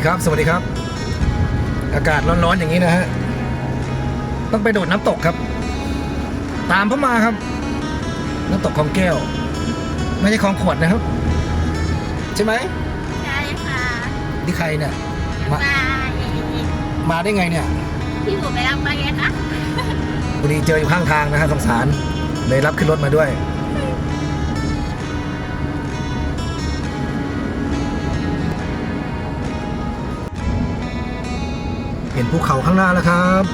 ดีครับ สวัสดีครับ อากาศร้อนๆอย่างนี้นะฮะ ต้องไปโดดน้ำตกครับ ตามเข้ามาครับ น้ำตกคลองแก้ว ไม่ใช่คลองขวดนะครับ ใช่ไหมใช่ค่ะนี่ใครเนี่ยมามามาได้ไงเนี่ย พี่หมูไปรับมาไงคะพอดีเจออยู่ข้างทางนะฮะสงสารเลยรับขึ้นรถมาด้วย ห็นภูเขาข้างหน้าแล้วครับ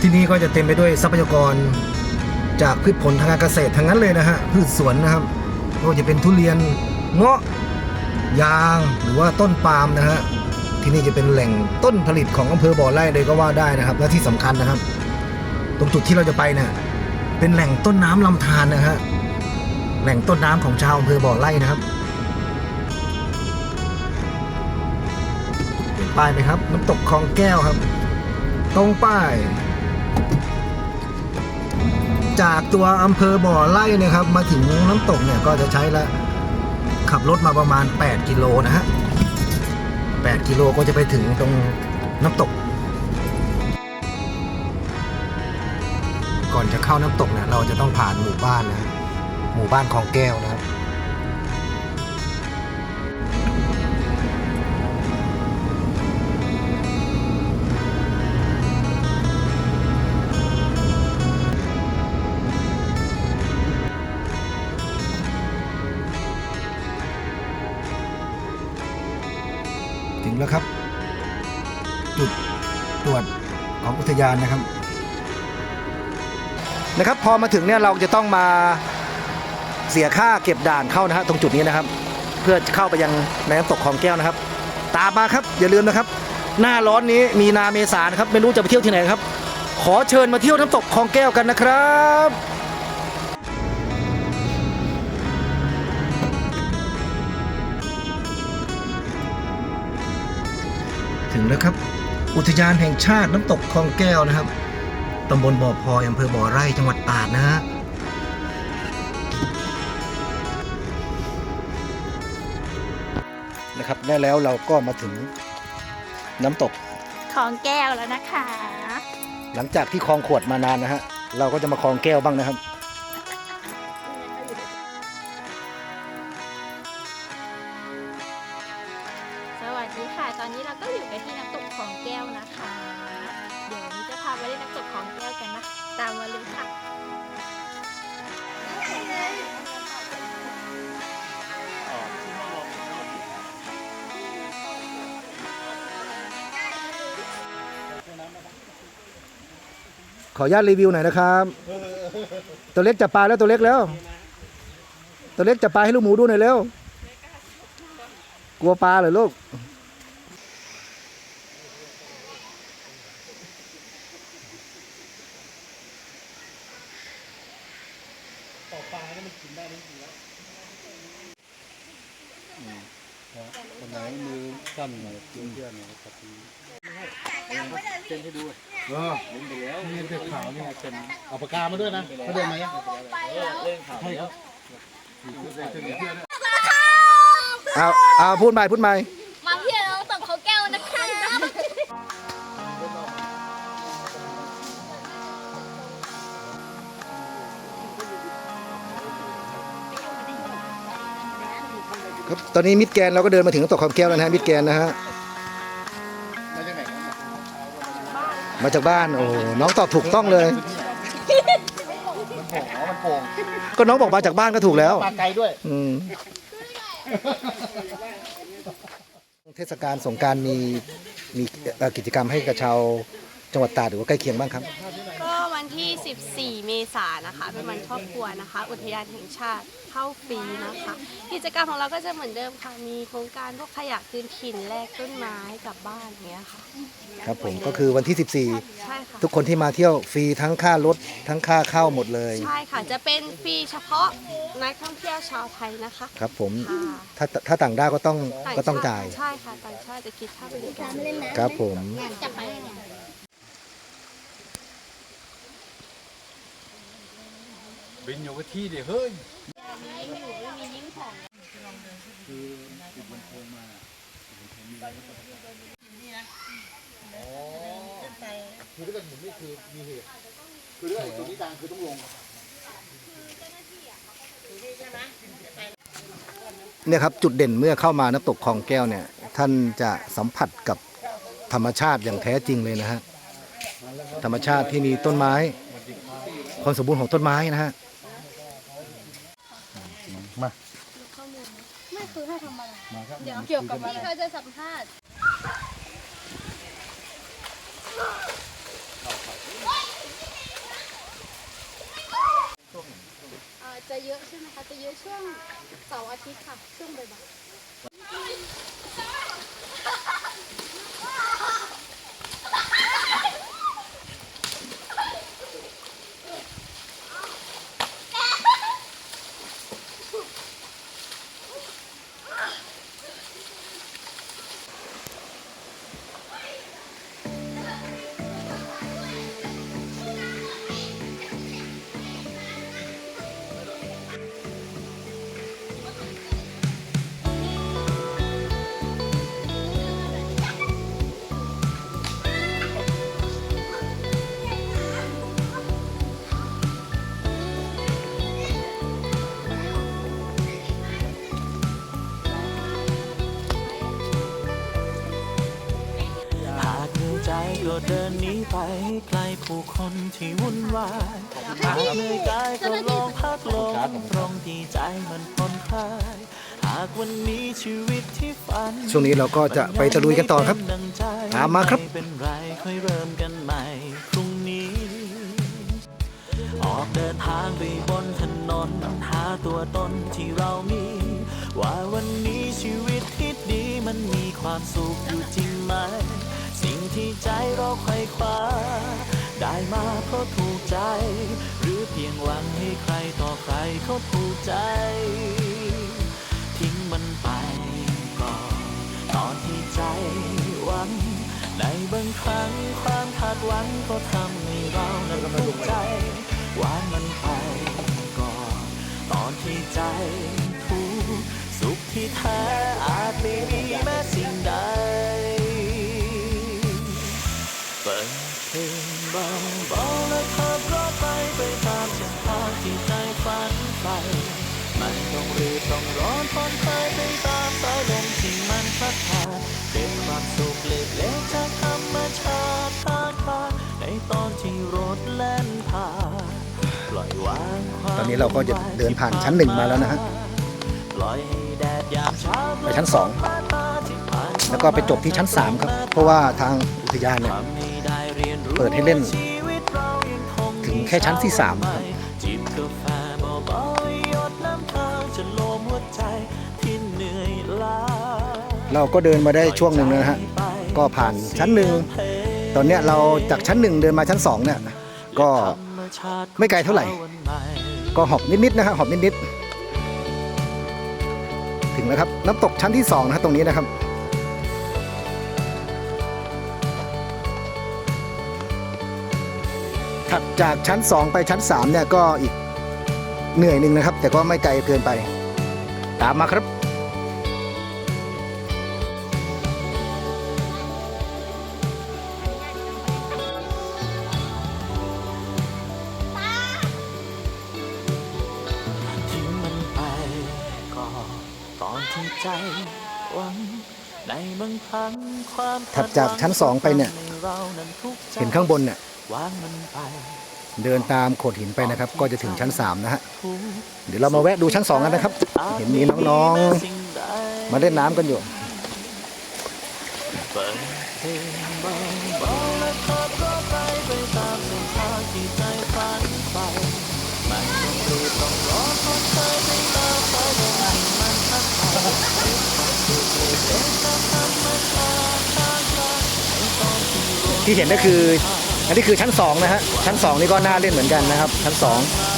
ที่นี่ก็จะเต็มไปด้วยทรัพยากร จากพืชผลทางการเกษตรทั้งนั้นเลยนะฮะพืชสวนนะครับไม่ว่าจะเป็นทุเรียนเงาะยางหรือว่าต้นปาล์มนะฮะที่นี่จะเป็นแหล่งต้นผลิตของอำเภอบ่อไร่เลยก็ว่าได้นะครับ และที่สำคัญนะครับ ตรงจุดที่เราจะไปเนี่ยเป็นแหล่งต้นน้ำลำธารนะฮะแหล่งต้นน้ำของชาวอำเภอบ่อไร่นะครับ เห็นป้ายไหมครับน้ำตกคลองแก้วครับ ตรงป้าย จากตัวอำเภอบ่อไร่นะครับ มาถึงน้ำตกเนี่ยก็จะใช้ละขับรถมาประมาณ 8 กิโลนะฮะ8กิโลก็จะไปถึงตรงน้ำตก ก่อนจะเข้าน้ำตกเนี่ยเราจะต้องผ่านหมู่บ้านนะฮะหมู่บ้านคลองแก้วนะครับ งแล้วครับ จุดตรวจของอุทยานนะครับ นะครับพอมาถึงเนี่ยเราจะต้องมาเสียค่าเก็บด่านเข้านะฮะตรงจุดนี้นะครับ เพื่อเข้าไปยังในน้ำตกคลองแก้วนะครับ ตามมาครับอย่าลืมนะครับ หน้าร้อนนี้มีนาเมษานะครับไม่รู้จะไปเที่ยวที่ไหนครับ ขอเชิญมาเที่ยวน้ำตกคลองแก้วกันนะครับ ถึงแล้วครับ อุทยานแห่งชาติน้ำตกคลองแก้วนะครับตำบลบ่อพลอยอำเภอบ่อไร่จังหวัดตราดนะฮะนะครับได้แล้วเราก็มาถึงน้ำตกของแก้วแล้วนะคะ หลังจากที่คลองขวดมานานนะฮะเราก็จะมาคลองแก้วบ้างนะครับ ขออนุญาตรีวิวหน่อยนะครับ ตัวเล็กจับปลาแล้วตัวเล็กแล้ว ตัวเล็กจับปลาให้ลูกหมูดูหน่อยเร็ว กลัวปลาเหรอลูก คนไหนมือสั้นหน่อยเพื่อนเพื่อนหน่อยครับเซ็นให้ดู เออ เล่นไปแล้ว นี่ เป็นขาวนี่เซ็นเอาปากกามาด้วยนะเขาเดินมายังเล่นข่าวใช่ครับเอาเอาพูดใหม่พูดใหม่มาเที่ยวน้ำตกของแก้วนะคะครับตอนนี้มิดแกนเราก็เดินมาถึงน้ำตกคลองแก้วแล้วนะฮะมิดแกนนะฮะ มาจากบ้านโอ้โหน้องตอบถูกต้องเลยมันโป่งอ๋อมันโป่งก็น้องบอกมาจากบ้านก็ถูกแล้วปลาไกลด้วย อืมเทศกาลสงกรารมีมีเอ่อกิจกรรมให้กับชาวจังหวัดตราดหรือว่าใกล้เคียงบ้างครับก็วันที่14เม ษายนนะคะ เป็นวันครอบครัวนะคะ อุทยานแห่งชาติเข้าฟรีนะคะ กิจกรรมของเราก็จะเหมือนเดิมค่ะ มีโครงการพวกขยะคืนถิ่นแลกต้นไม้กลับบ้านอย่างเงี้ยค่ะ ครับผมก็คือวันที่ ใช่ค่ะ 14 ทุกคนที่มาเที่ยวฟรีทั้งค่ารถทั้งค่าเข้าหมดเลย ใช่ค่ะ จะเป็นฟรีเฉพาะนักท่องเที่ยวชาวไทยนะคะครับผมค่ะถ้าถ้าต่างด้าวก็ต้องก็ต้องชติจ่าย ใช่ค่ะต่างชาติจะคิดค่าบริการ ครับผมจะไป บินอยู่กับที่เดี๋ยวเฮ้ยไม่มียิ่งของคือติดบนโครงมาคือถ้าเกิดหมุนนี่คือมีเหตุคือถ้าเกิดจุดนี้กลางคือต้องลงเนี่ยครับจุดเด่นเมื่อเข้ามาน้ำตกคลองแก้วเนี่ย ท่านจะสัมผัสกับธรรมชาติอย่างแท้จริงเลยนะฮะธรรมชาติที่มีต้นไม้ความสมบูรณ์ของต้นไม้นะฮะ มา ไม่คือให้ทำอะไรมาครับเดี๋ยวเกี่ยวกับอะไรเขาจะสัมภาษณ์จะเยอะใช่ไหมคะ จะเยอะช่วงเสาร์อาทิตย์ค่ะ ช่วงบ่ายๆ ดินหนีไปให้ไกลผู้คนที่วุ่นวายหากเหนื่อยกายก็ลองพักลงตรงที่ใจมันผ่อนคลายหากวันนี้ชีวิตที่ฝันช่วงนี้เราก็จะไปตะลุยกันต่อครับดังใจตามมาครับ ไเป็นไรค่อยเริ่มกันใหม่พรุ่งนี้ ออกเดินทางไปบนถนนหาตัวตนที่เรามี ว่าวันนี้ชีวิตที่ดีมันมีความสุขอยู่จริงไหมสิ่ง ที่ใจเราไขว่คว้า ได้มาเพราะถูกใจ หรือเพียงหวังให้ใครต่อใครเขาถูกใจ ทิ้งมันไปก่อนตอนที่ใจหวัง ในบางครั้งความคาดหวังก็ทำให้เรานั้นทุกข์ใจวางมันไปก่อนตอนที่ใจทุกข์สุขที่แท้อาจไม่มีแม้สิ่งใด ต้องร้องร้อนผ่อนคลายไปตามสายลมที่มันพัดพานเก็บความสุขเล็กๆจากธรรมชาติผ่านผ่าในตอนที่รถแล่นผ่านปล่อยวางความตอนนี้เราก็จะเดินผ่านชั้นหนึ่งมาแล้วนะฮะปล่อยให้แดดยามเช้าไปชั้นสองแล้วก็ไปจบที่ชั้น3ครับ เพราะว่าทางอุทยานเนี่ยเปิดให้เล่น ถึงแค่ชั้นที่สามครับ เราก็เดินมาได้ช่วงหนึ่งนะฮะก็ผ่านชั้นหนึ่งตอนเนี้ยเราจากชั้นหนึ่งเดินมาชั้นสองเนี่ยก็ไม่ไกลเท่าไหร่ ก็หอบนิดๆนะฮะหอบนิดๆถึงแล้วครับน้ำตกชั้นที่สองนะฮะตรงนี้นะครับถัดจากชั้น 2 ไปชั้น3เนี่ยก็อีกเหนื่อยหนึ่งนะครับ แต่ก็ไม่ไกลเกินไป ตามมาครับ ถัดจากชั้นสองไปเนี่ยทำให้เรานั้นทุกข์ใจเห็นข้างบนเนี่ยวางมันไปเดินตามโขดหินไปนะครับ ก็จะถึงชั้น3นะฮะทุกข์เดี๋ยวเรามาแวะดูชั้น2กันนะครับ เห็นมีน้องๆ มาเล่นน้ำกันอยู่เที่เห็นก็คืออันนี้คือชั้น2นะฮะชั้น 2 นี่ก็น่าเล่นเหมือนกันนะครับ ชั้น 2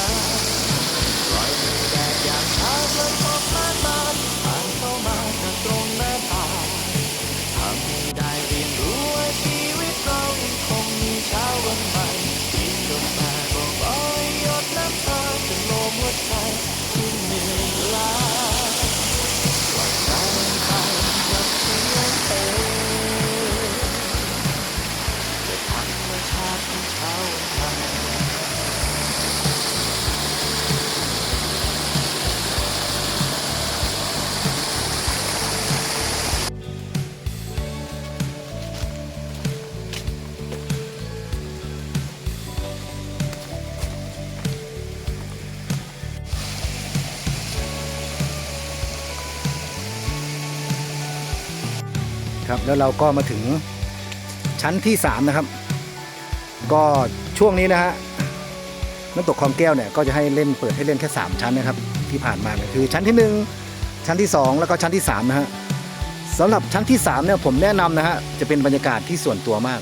ครับ แล้วเราก็มาถึงชั้นที่ 3 นะครับ ก็ช่วงนี้นะฮะน้ำตกคลองแก้วเนี่ยก็จะให้เล่นเปิดให้เล่นแค่ 3 ชั้นนะครับ ที่ผ่านมาเนี่ยคือชั้นที่ 1 ชั้นที่ 2 แล้วก็ชั้นที่ 3 นะฮะสำหรับชั้นที่3เนี่ยผมแนะนำนะฮะจะเป็นบรรยากาศที่ส่วนตัวมาก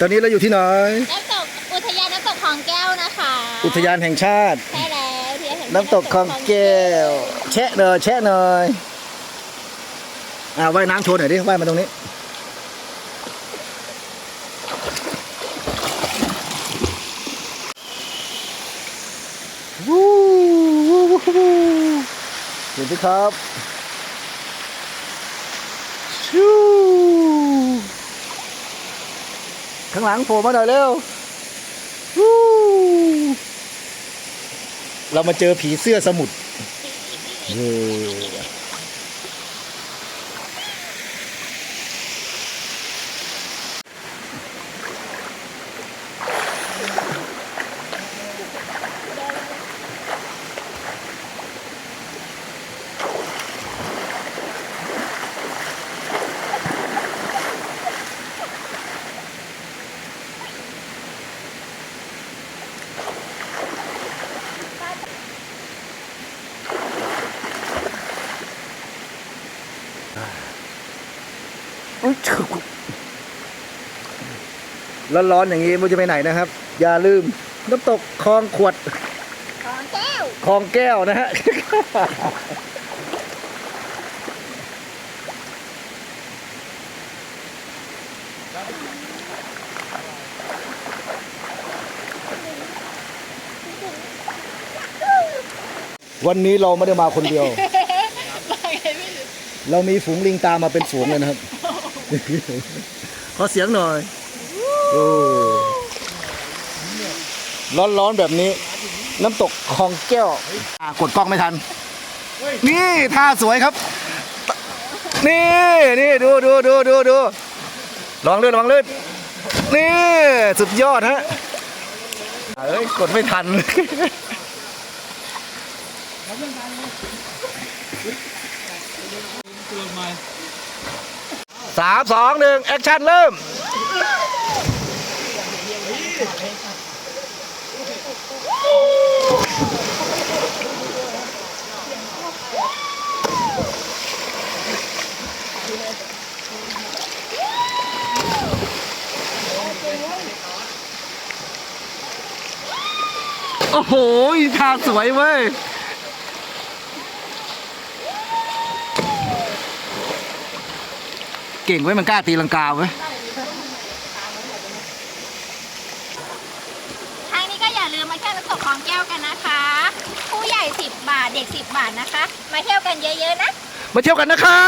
ตอนนี้เราอยู่ที่ไหน น้ำตกอุทยานน้ำตกคลองแก้วนะคะอุทยานแห่งชาติ ใช่แล้วอุทยานแห่งชาติน้ำตกคลองแก้วแชะหน่อยแชะหน่อยอ่าว่ายน้ำโชว์หน่อยดิว่ายมาตรงนี้ วู้วู้วู้วู้เห็นไหมครับ ชู ข้างหลังโผล่มาหน่อยเร็วเรามาเจอผีเสื้อสมุทร ร้อนๆอย่างนี้มันจะไปไหนนะครับ อย่าลืมน้ำตกคลองขวดคลองแก้วคลองแก้วนะฮะวันนี้เราไม่ได้มาคนเดียว เรามีฝูงลิงตามมาเป็นฝูงเลยนะครับ ขอเสียงหน่อยโอ้ร้อนๆแบบนี้ น้ำตกคลองแก้วอ่ากดกล้องไม่ทัน นี่ท่าสวยครับ นี่นี่ดูดูดูดูดูลองลื่นลองลื่นนี่สุดยอดฮะเอ้ยกดไม่ทัน สามสองหนึ่งแอคชั่นเริ่มโอ้โหท่าสวยเว้ย เก่งไว้ยมันกล้าตีลังกาเว้ยทางนี้ก็อย่าลืมมาเที่ยวน้ำตกคลองแก้วกันนะคะ ผู้ใหญ่ 10 บาทเด็ก 10 บาทนะคะ มาเที่ยวกันเยอะๆนะ มาเที่ยวกันนะคะ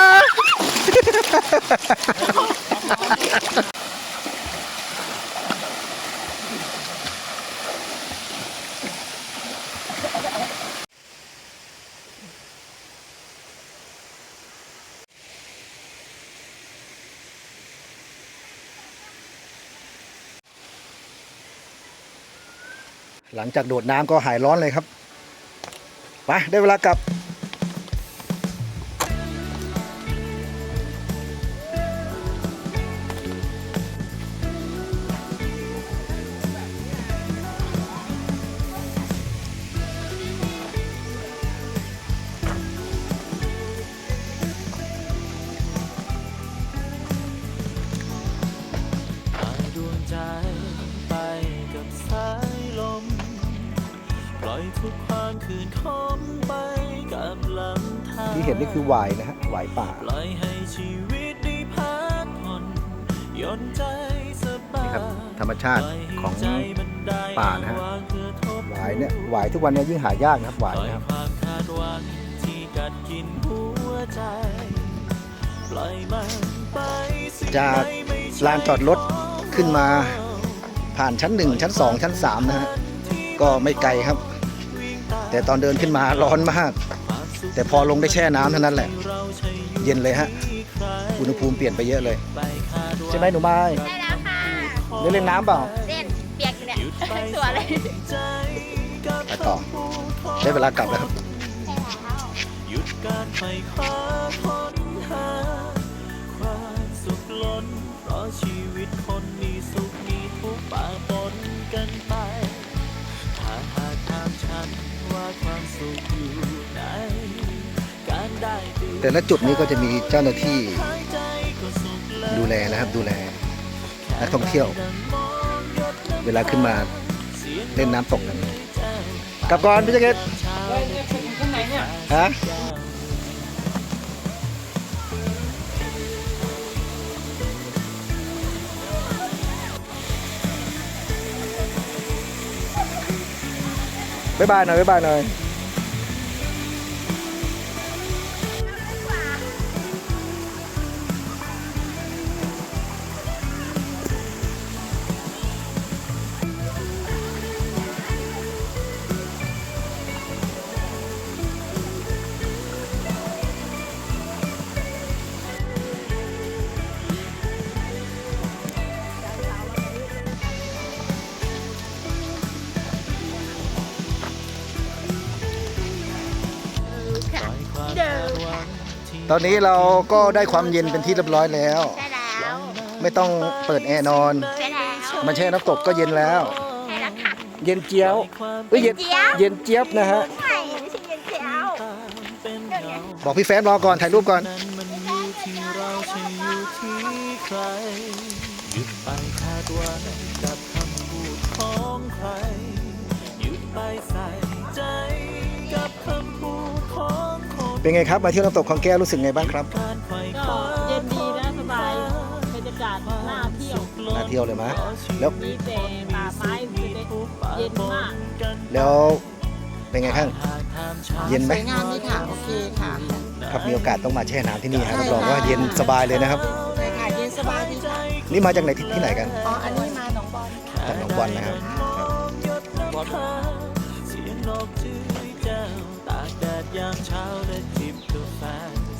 หลังจากโดดน้ำก็หายร้อนเลยครับไปได้เวลากลับ คือหวายนะฮะหวายป่าปล่อยให้ชีวิตได้พักผ่อนหย่อนใจสบานี่ยครับธรรมชาติของใจมันได้ป่านะฮะวางเพื่อทบหวายเนี่ยหวายทุกวันเนี้ยิ่งหายากนะครับหวายปล่อยนะครับความคาดหวังที่กัดกินหัวใจปล่อยมันไปสิ่งจากใดไม่ใช่ลานจอดรถขึ้นมาผ่านชั้น 1 ชั้น 2 ชั้น 3 นะฮะ ก็ไม่ไกลครับ แต่ตอนเดินขึ้นมาร้อนมากผ่ แต่พอลงได้แช่น้ำเท่านั้นแหละ เย็นเลยฮะ อุณหภูมิเปลี่ยนไปเยอะเลย ใช่ไหมหนูไม้ได้แล้วค่ะได้เล่นน้ำเปล่า เล่นเปียกอยู่เนี่ยตัวเลยไปต่อ ได้เวลากลับแล้วครับหยุดการไขว่คว้าค้นหาความสุขล้น เพราะชีวิตคนมีสุขมีทุกข์ปะปนกันไป ถ้าหากถามฉันว่าความสุขอยู่ไหนการได้ดื่ม แต่ละจุดนี้ก็จะมีเจ้าหน้าที่หายใจก็สุขแล้วดูแลนะครับดูแลนักท่องเที่ยว เวลาขึ้นมาเล่นน้ำตกกันกลับก่อนพี่แจ๊กเก็ตฮะบ๊ายบายหน่อยบ๊ายบายหน่อย ตอนนี้เราก็ได้ความเย็นเป็นที่เรียบร้อยแล้วได้แล้วไม่ต้องเปิดแอร์นอนได้แล้วมาแช่น้ำตกก็เย็นแล้วได้แล้วค่ะ เย็นเจี๊ยวเอ้ยเย็นเจี๊ยบ เย็นเจี๊ยบนะฮะ ไม่ไม่ใช่เย็นเช้าเป็นเงาบอกพี่แฟนรอก่อนถ่ายรูปก่อน เป็นไงครับมาเที่ยวน้ำตกของแก้วรู้สึกไงบ้างครับการไขว่คก็ว้าเย็นดีนะสบายบรรยากาศน่าเที่ยวน่าเที่ยวเลยมะแล้วมีแต่ป่าไม้เล็กๆเย็นมากแล้วเป็นไงข้างเย็นไหมสวยงามดีค่ะโอเคค่ะครับมีโอกาสต้องมาแช่น้ำที่นี่ฮะรับรองว่าเย็นสบายเลยนะครับใช่ค่ะเย็นสบายดีค่ะนี่มาจากไหนที่ที่ไหนกันอ๋ออันนี้มาหนองบอลค่ะจากหนองบอลนะครับ ยามเช้าและจิบกาแฟ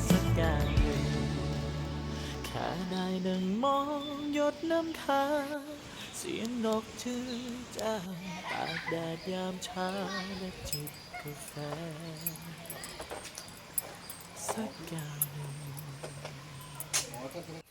สักแก้วหนึ่งแค่ได้นั่งมองหยดน้ำค้างเสียงนกจื้อจ้วตากแดดยามเช้าและจิบกาแฟสักแก้วหนึ่ง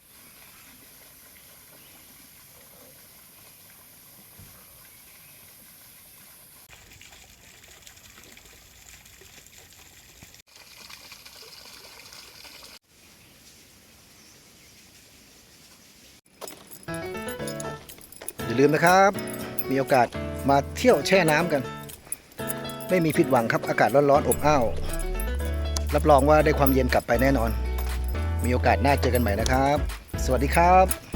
ลืมนะครับ มีโอกาสมาเที่ยวแช่น้ำกัน ไม่มีผิดหวังครับอากาศร้อนๆอบอ้าว รับรองว่าได้ความเย็นกลับไปแน่นอน มีโอกาสหน้าเจอกันใหม่นะครับ สวัสดีครับ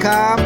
คุณครับ